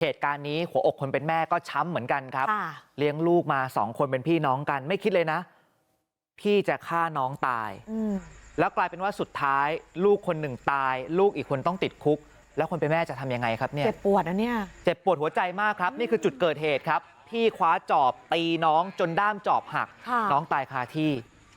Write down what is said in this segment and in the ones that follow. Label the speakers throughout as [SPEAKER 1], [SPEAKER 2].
[SPEAKER 1] เหตุการณ์นี้หัวอกคนเป็นแม่ก็ช้ำเหมือนกันครับ
[SPEAKER 2] ค่ะ
[SPEAKER 1] เลี้ยงลูกมาสองคนเป็นพี่น้องกันไม่คิดเลยนะพี่จะฆ่าน้องตาย
[SPEAKER 2] อืม
[SPEAKER 1] แล้วกลายเป็นว่าสุดท้ายลูกคนหนึ่งตายลูกอีกคนต้องติดคุก แล้วคนเป็นแม่จะทำยังไงครับเนี่ย
[SPEAKER 2] เจ็บปวดนะเนี่ย
[SPEAKER 1] เจ็บปวดหัวใจมากครับนี่คือจุดเกิดเหตุครับ พี่คว้าจอบตีน้องจนด้ามจอบหัก
[SPEAKER 2] ค่ะ
[SPEAKER 1] น้องตายคาที่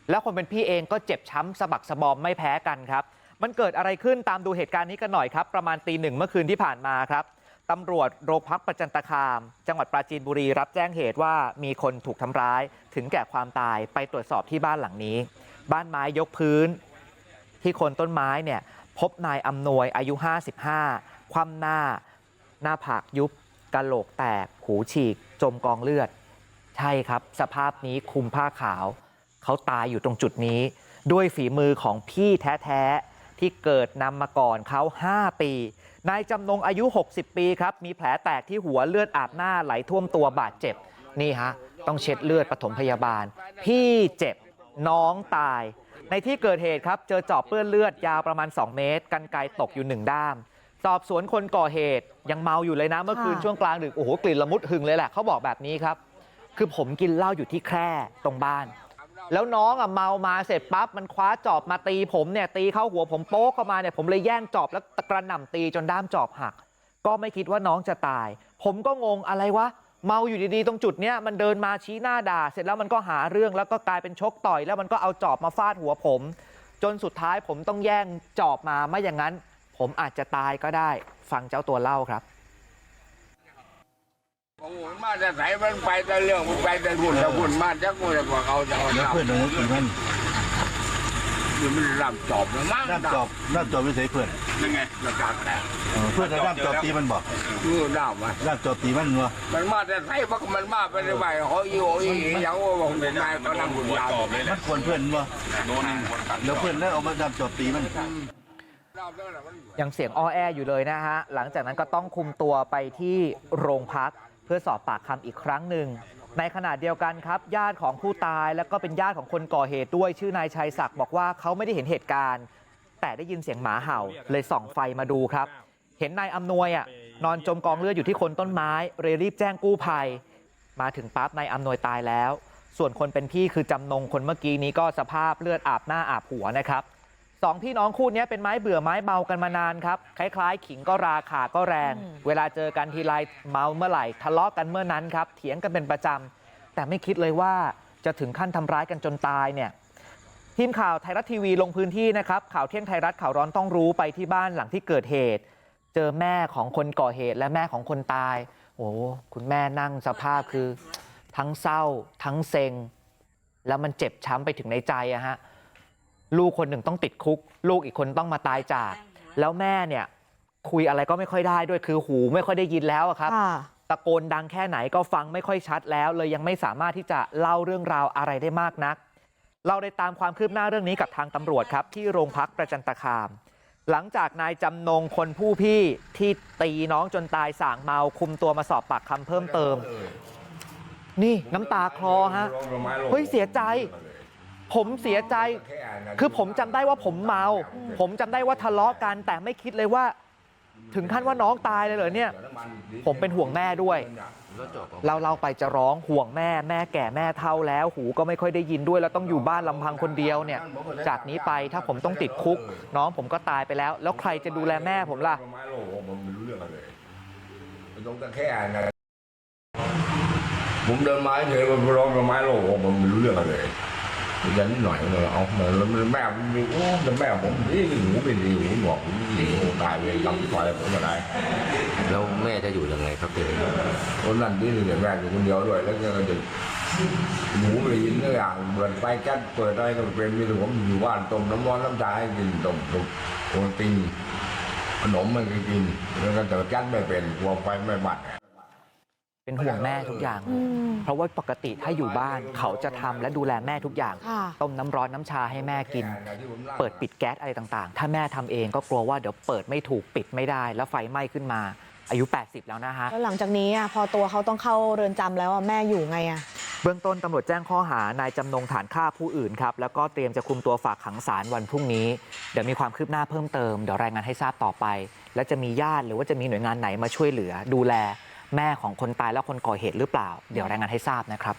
[SPEAKER 1] แล้วคนเป็นพี่เองก็เจ็บช้ำสะบักสะบอมไม่แพ้กันครับ มันเกิดอะไรขึ้นตามดูเหตุการณ์นี้กันหน่อยครับ ประมาณตีหนึ่งเมื่อคืนที่ผ่านมาครับ ตำรวจโรงพักประจันตคาม จังหวัดปราจีนบุรีรับแจ้งเหตุว่ามีคนถูกทำร้ายถึงแก่ความตายไปตรวจสอบที่บ้านหลังนี้ บ้านไม้ยกพื้น ที่คนต้นไม้เนี่ยพบนายอำนวยอายุ 55 คว่ำหน้า หน้าผากยุบกะโหลกแตก หูฉีก จมกองเลือด ใช่ครับ สภาพนี้คลุมผ้าขาว เขาตายอยู่ตรงจุดนี้ ด้วยฝีมือของพี่แท้ ๆ ที่เกิดนำมาก่อนเขา 5 ปี นายจำนงอายุ60ปีครับมีแผลแตกที่หัวเลือดอาบหน้าไหลท่วมตัวบาดเจ็บนี่ฮะต้องเช็ดเลือดปฐมพยาบาล พี่เจ็บน้องตาย ในที่เกิดเหตุครับเจอจอบเปื้อนเลือดยาวประมาณ 2 เมตร กันไกรตกอยู่หนึ่งด้าม สอบสวนคนก่อเหตุยังเมาอยู่เลยนะเมื่อคืน
[SPEAKER 2] ค่ะ
[SPEAKER 1] ช่วงกลางดึกโอ้โหกลิ่นละมุดหึงเลยแหละเขาบอกแบบนี้ครับ คือผมกินเหล้าอยู่ที่แคร่ตรงบ้าน แล้วน้องอะเมามาเสร็จปั๊บมันคว้าจอบมาตีผมเนี่ยตีเข้าหัวผมโป๊กเข้ามาเนี่ยผมเลยแย่งจอบแล้วกระหน่ำตีจนด้ามจอบหัก ก็ไม่คิดว่าน้องจะตาย ผมก็งงอะไรวะเมาอยู่ดีๆ ตรงจุดเนี้ยมันเดินมาชี้หน้าด่า เสร็จแล้วมันก็หาเรื่องแล้วก็กลายเป็นชกต่อย แล้วมันก็เอาจอบมาฟาดหัวผม จนสุดท้ายผมต้องแย่งจอบมาไม่อย่างนั้น ผมอาจจะตายก็ได้ ฟังเจ้าตัวเล่าครับ
[SPEAKER 3] โอ้โหมาแต่ไหนมันไปแต่เรื่องมันไปแต่หุ่นแต่หุ่นมาจักมันกว่าเขาจะเอา
[SPEAKER 4] แล้ว
[SPEAKER 3] น้ำ
[SPEAKER 4] เพื่อนเรากี่มัน
[SPEAKER 3] คือมันรำจอบนะมั้ง
[SPEAKER 4] น้ำจอบน้ำจอบไม่ใช่เพื่อน
[SPEAKER 3] ยังไงระกาศแตก
[SPEAKER 4] เออเพื่อนเราน้ำจอบตีมันบอก
[SPEAKER 3] คือน้ำมัน
[SPEAKER 4] น้ำจอบตีมันวะ
[SPEAKER 3] มันมาแต่ไหนพักมันมาไปได้ไหมเขาอีโออีอย่างว่าผมเป็นนายก็นั่งหุ่นยาว
[SPEAKER 4] มันควรเพื่อนวะแล้วเพื่อนแล้วเอามาน้ำจอบตีมัน
[SPEAKER 1] ยังเสียงอ้อแออยู่เลยนะฮะ หลังจากนั้นก็ต้องคุมตัวไปที่โรงพัก เพื่อสอบปากคำอีกครั้งหนึ่งในขณะเดียวกันครับญาติของผู้ตายแล้วก็เป็นญาติของคนก่อเหตุด้วยชื่อนายชัยศักดิ์บอกว่าเขาไม่ได้เห็นเหตุการณ์ แต่ได้ยินเสียงหมาเห่าเลยส่องไฟมาดูครับ เห็นนายอำนวยอะนอนจมกองเลือดอยู่ที่คนต้นไม้เลยรีบแจ้งกู้ภัย มาถึงปั๊บนายอำนวยตายแล้ว ส่วนคนเป็นพี่คือจำนงคนเมื่อกี้นี้ก็สภาพเลือดอาบหน้าอาบหัวนะครับ สองพี่น้องคู่นี้เป็นไม้เบื่อไม้เมากันมานานครับคล้ายๆ ขิงก็ราขาก็แรง
[SPEAKER 2] อืม
[SPEAKER 1] เวลาเจอกันทีไรเมาเมื่อไหร่ทะเลาะกันเมื่อนั้นครับเถียงกันเป็นประจำแต่ไม่คิดเลยว่าจะถึงขั้นทำร้ายกันจนตายเนี่ยทีมข่าวไทยรัฐทีวีลงพื้นที่นะครับข่าวเที่ยงไทยรัฐข่าวร้อนต้องรู้ไปที่บ้านหลังที่เกิดเหตุ เจอแม่ของคนก่อเหตุและแม่ของคนตายโอ้คุณแม่นั่งสภาพคือ ทั้งเศร้า ทั้งเซ็ง แล้วมันเจ็บช้ำไปถึงในใจอะฮะ ลูกคนหนึ่งต้องติดคุก ลูกอีกคนต้องมาตายจาก แล้วแม่เนี่ยคุยอะไรก็ไม่ค่อยได้ด้วยคือหูไม่ค่อยได้ยินแล้วอะครับ
[SPEAKER 2] ค่ะ
[SPEAKER 1] ตะโกนดังแค่ไหนก็ฟังไม่ค่อยชัดแล้ว เลยยังไม่สามารถที่จะเล่าเรื่องราวอะไรได้มากนัก เราได้ตามความคืบหน้าเรื่องนี้กับทางตำรวจครับที่โรงพักประจันตคาม หลังจากนายจำนงคนผู้พี่ที่ตีน้องจนตายส่างเมาคุมตัวมาสอบปากคำเพิ่มเติม นี่น้ำตาคลอฮะเฮ้ยเสียใจ ผมเสียใจคือผมจำได้ว่าผมเมาผมจำได้ว่าทะเลาะกันแต่ไม่คิดเลยว่า ถึงขั้นว่าน้องตายเลยเหรอเนี่ย ผมเป็นห่วงแม่ด้วยเราเล่าไปจะร้องห่วงแม่แม่แก่แม่เท่าแล้ว หูก็ไม่ค่อยได้ยินด้วย แล้วต้องอยู่บ้านลำพังคนเดียวเนี่ย จากนี้ไปถ้าผมต้องติดคุก น้องผมก็ตายไปแล้ว แล้วใครจะดูแลแม่ผมล่ะ
[SPEAKER 3] ไม้โลกผมไม่รู้เรื่องอะไรมันต้องตะแค่นะผมเดินไม้เฉยมันร้องไม้โลกผมไม่รู้เรื่องอะไร ยันนิดหน่อยเลยเอาเหมือนแม่ผมมีโอ้แต่แม่ผมนี่หูไม่ดีหูหนวกหูไม่ดีโอ้ตายไปลำไฟผมก็ได้
[SPEAKER 5] แล้วแม่จะอยู่ยังไงครับทีนี้
[SPEAKER 3] คนนั้นที่นี่แม่อยู่คนเดียวด้วยแล้วก็จะหมูไม่ได้ยินทุกอย่างเปิดไฟแก๊สเปิดอะไรก็เป็นมีแต่ผมอยู่บ้านต้มน้ำร้อนน้ำชาให้กินต้มต้มโอนติงขนมมันก็กินแล้วก็แต่แก๊สไม่เป็นกลัวไฟไม่บัด
[SPEAKER 1] เป็นห่วงแม่ทุกอย่าง
[SPEAKER 2] อืม
[SPEAKER 1] เพราะว่าปกติถ้าอยู่บ้านเขาจะทำและดูแลแม่ทุกอย่าง
[SPEAKER 2] ค่ะ
[SPEAKER 1] ต้มน้ำร้อนน้ำชาให้แม่กิน เปิดปิดแก๊สอะไรต่าง ๆ ถ้าแม่ทำเองก็กลัวว่าเดี๋ยวเปิดไม่ถูกปิดไม่ได้ แล้วไฟไหม้ขึ้นมา อายุ 80 แล้วนะฮะ
[SPEAKER 2] แล้วหลังจากนี้อะพอตัวเขาต้องเข้าเรือนจำแล้วอะแม่อยู่ไงอะ
[SPEAKER 1] เบื้องต้นตำรวจแจ้งข้อหานายจำนงฐานฆ่าผู้อื่นครับแล้วก็เตรียมจะคุมตัวฝากขังศาลวันพรุ่งนี้ เดี๋ยวมีความคืบหน้าเพิ่มเติมเดี๋ยวรายงานให้ทราบต่อไป และจะมีญาติหรือว่าจะมีหน่วยงานไหนมาช่วยเหลือดูแล แม่ของคนตายและคนก่อเหตุหรือเปล่าเดี๋ยวรายงานให้ทราบนะครับ